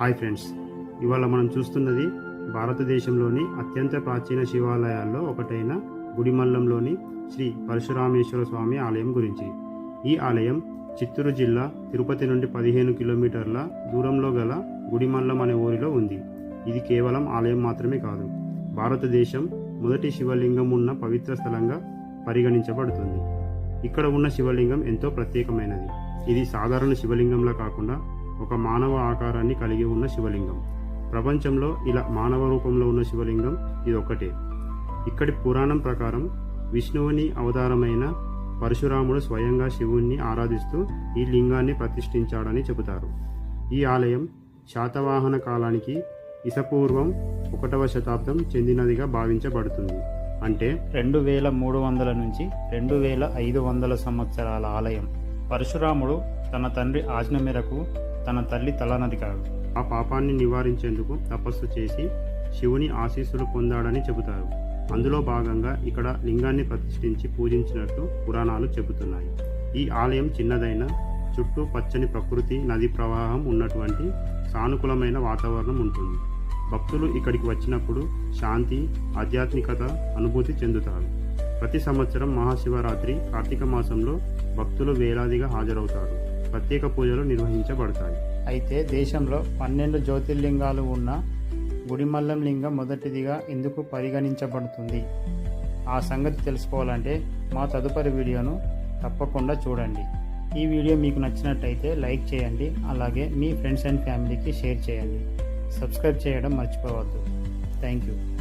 Hi friends ఇవాళ మనం చూస్తున్నది భారతదేశంలోని అత్యంత ప్రాచీన శివాలయాల్లో ఒకటైన గుడిమల్లంలోని శ్రీ పరశురామేశ్వర స్వామి ఆలయం గురించి. ఈ ఆలయం చిత్తూరు జిల్లా తిరుపతి నుండి పదిహేను కిలోమీటర్ల దూరంలో గల గుడిమల్లం అనే ఊరిలో ఉంది. ఇది కేవలం ఆలయం మాత్రమే కాదు భారతదేశం మొదటి శివలింగం ఉన్న పవిత్ర స్థలంగా పరిగణించబడుతుంది. ఇక్కడ ఉన్న శివలింగం ఎంతో ప్రత్యేకమైనది. ఇది సాధారణ శివలింగంలా కాకుండా ఒక మానవ ఆకారాన్ని కలిగి ఉన్న శివలింగం. ప్రపంచంలో ఇలా మానవ రూపంలో ఉన్న శివలింగం ఇది ఒక్కటే ఇక్కడి పురాణం ప్రకారం విష్ణువుని అవతారమైన పరశురాముడు స్వయంగా శివుణ్ణి ఆరాధిస్తూ ఈ లింగాన్ని ప్రతిష్ఠించాడని చెబుతారు. ఈ ఆలయం శాతవాహన కాలానికి ఇసపూర్వం ఒకటవ శతాబ్దం చెందినదిగా భావించబడుతుంది. అంటే రెండు వేల మూడు వందల నుంచి రెండు వేల ఐదు వందల సంవత్సరాల ఆలయం. పరశురాముడు తన తండ్రి ఆజ్ఞ మేరకు తన తల్లి తలనరికాడు ఆ పాపాన్ని నివారించేందుకు తపస్సు చేసి శివుని ఆశీస్సులు పొందాడని చెబుతారు. అందులో భాగంగా ఇక్కడ లింగాన్ని ప్రతిష్ఠించి పూజించినట్టు పురాణాలు చెబుతున్నాయి. ఈ ఆలయం చిన్నదైన చుట్టూ పచ్చని ప్రకృతి నది ప్రవాహం ఉన్నటువంటి సానుకూలమైన వాతావరణం ఉంటుంది. భక్తులు ఇక్కడికి వచ్చినప్పుడు శాంతి ఆధ్యాత్మికత అనుభూతి చెందుతారు. ప్రతి సంవత్సరం మహాశివరాత్రి కార్తీక మాసంలో భక్తులు వేలాదిగా హాజరవుతారు. ప్రత్యేక పూజలు నిర్వహించబడతాయి. అయితే దేశంలో పన్నెండు జ్యోతిర్లింగాలు ఉన్న గుడిమల్లం లింగం మొదటిదిగా ఎందుకు పరిగణించబడుతుంది. ఆ సంగతి తెలుసుకోవాలంటే మా తదుపరి వీడియోను తప్పకుండా చూడండి. ఈ వీడియో మీకు నచ్చినట్టయితే లైక్ చేయండి అలాగే మీ ఫ్రెండ్స్ అండ్ ఫ్యామిలీకి షేర్ చేయండి. సబ్స్క్రైబ్ చేయడం మర్చిపోవద్దు. Thank you.